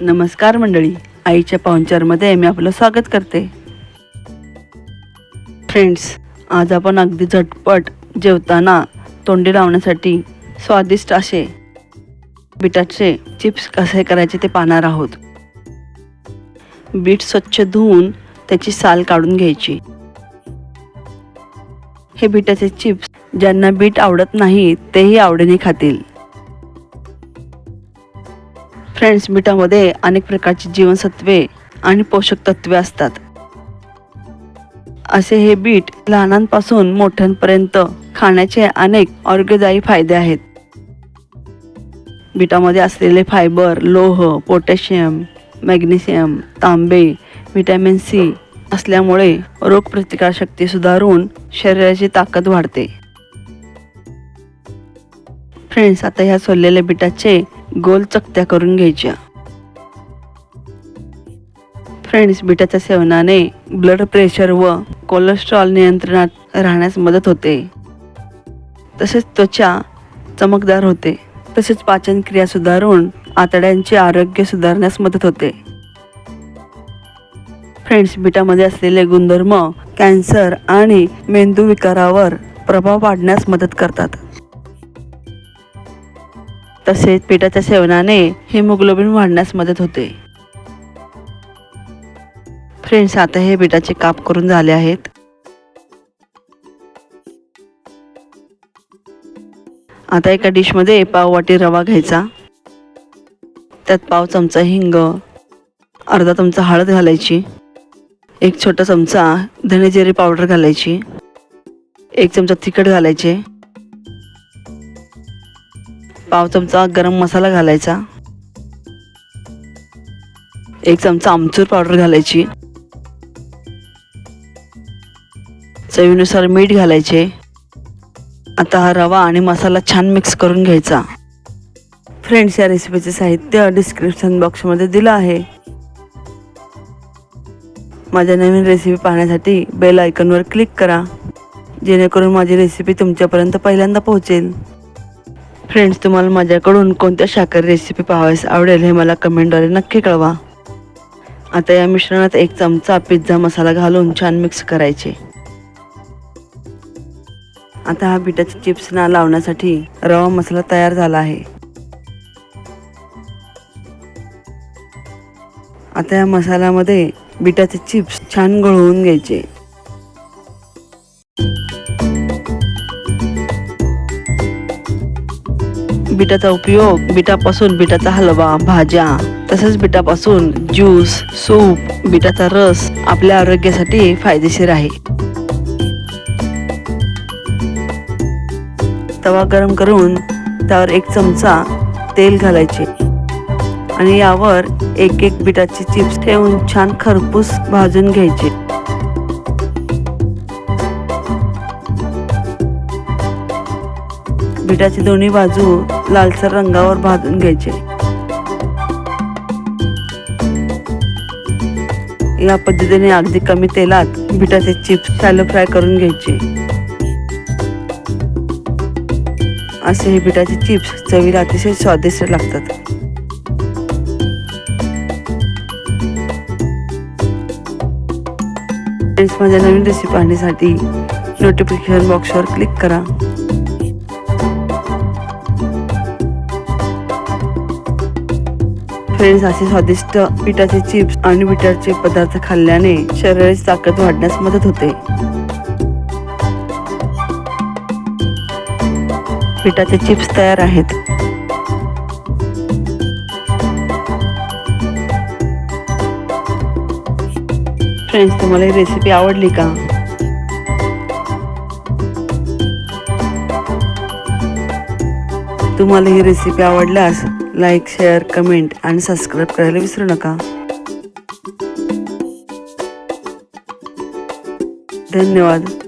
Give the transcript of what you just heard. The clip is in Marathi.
नमस्कार मंडळी. आईच्या पाहुणचारमध्ये मी आपलं स्वागत करते. फ्रेंड्स आज आपण अगदी झटपट जेवताना तोंडी लावण्यासाठी स्वादिष्ट असे बिटाचे चिप्स कसे करायचे ते पाहणार आहोत. बीट स्वच्छ धुवून त्याची साल काढून घ्यायची. हे बिटाचे चिप्स ज्यांना बीट आवडत नाही तेही आवडीने खातील. फ्रेंड्स बीटामध्ये अनेक प्रकारची जीवनसत्वे आणि पोषक तत्वे असतात. असे हे बीट लहानांपासून मोठ्यांपर्यंत खाण्याचे अनेक आरोग्यदायी फायदे आहेत. बीटामध्ये असलेले फायबर लोह पोटॅशियम मॅग्नेशियम तांबे व्हिटॅमिन सी असल्यामुळे रोगप्रतिकारशक्ती सुधारून शरीराची ताकद वाढते. फ्रेंड्स आता ह्या सोललेल्या बिटाचे गोल चकत्या करून घ्यायच्या. फ्रेंड्स बिटाच्या सेवनाने ब्लड प्रेशर व कोलेस्ट्रॉल नियंत्रणात राहण्यास मदत होते. तसेच त्वचा चमकदार होते. तसेच पाचनक्रिया सुधारून आतड्यांचे आरोग्य सुधारण्यास मदत होते. फ्रेंड्स बिटामध्ये असलेले गुणधर्म कॅन्सर आणि मेंदू विकारावर प्रभाव पाडण्यास मदत करतात. तसेच पिठाच्या सेवनाने हिमोग्लोबिन वाढण्यास मदत होते. फ्रेंड्स आता हे पिठाचे काप करून झाले आहेत. आता एका डिशमध्ये पाव वाटी रवा घ्यायचा. त्यात पाव चमचा हिंग अर्धा चमचा हळद घालायची एक छोटा चमचा धने पावडर घालायची एक चमचा तिखट घालायचे पाव चमचा गरम मसाला घालायचा. एक चमचा आमचूर पावडर घालायची. चवीनुसार मीठ घालायचे. आता हा रवा आणि मसाला छान मिक्स करून घ्यायचा. फ्रेंड्स या रेसिपीचे साहित्य डिस्क्रिप्शन बॉक्समध्ये दिलं आहे. माझ्या नवीन रेसिपी पाहण्यासाठी बेल आयकॉनवर क्लिक करा. जेणेकरून माझी रेसिपी तुमच्यापर्यंत पहिल्यांदा पोहोचेल. फ्रेंड्स तुम्हाला माझ्याकडून कोणत्या शाकाहारी रेसिपी पाहावयास आवडेल हे मला कमेंटद्वारे नक्की कळवा. आता या मिश्रणात एक चमचा पिझ्झा मसाला घालून छान मिक्स करायचे. आता हा बिटाचे चिप्स ना लावण्यासाठी रवा मसाला तयार झाला आहे. आता या मसाल्यामध्ये बिटाचे चिप्स छान गळवून घ्यायचे. बिटाचा उपयोग बिटापासून बिटाचा हलवा भाज्या तसेच बिटापासून ज्यूस सूप बिटाचा रस आपल्या आरोग्यासाठी फायदेशीर आहे. तवा गरम करून त्यावर एक चमचा तेल घालायचे आणि यावर एक एक बिटाचे चिप्स ठेवून छान खरपूस भाजून घ्यायचे. बिटाची दोन्ही बाजू लालसर रंगावर भाजून घ्यायचे. या पद्धतीने अगदी कमी तेलात बिटाचे चिप्स शॅलो फ्राय करून घ्यायचे. असे हे बिटाचे चिप्स चवीला अतिशय स्वादिष्ट लागतात. माझ्या नवीन रेसिपी पाहण्यासाठी नोटिफिकेशन बॉक्सवर क्लिक करा. फ्रेंड्स असे स्वादिष्ट पिठाचे चिप्स आणि बिटाचे पदार्थ खाल्ल्याने शरीराची ताकद वाढण्यास मदत होते. पिठाचे चिप्स तयार आहेत. फ्रेंड्स तुम्हाला ही रेसिपी आवडली का? तुम्हाला ही रेसिपी आवडल्यास लाईक शेअर कमेंट आणि सबस्क्राईब करायला विसरू नका. धन्यवाद.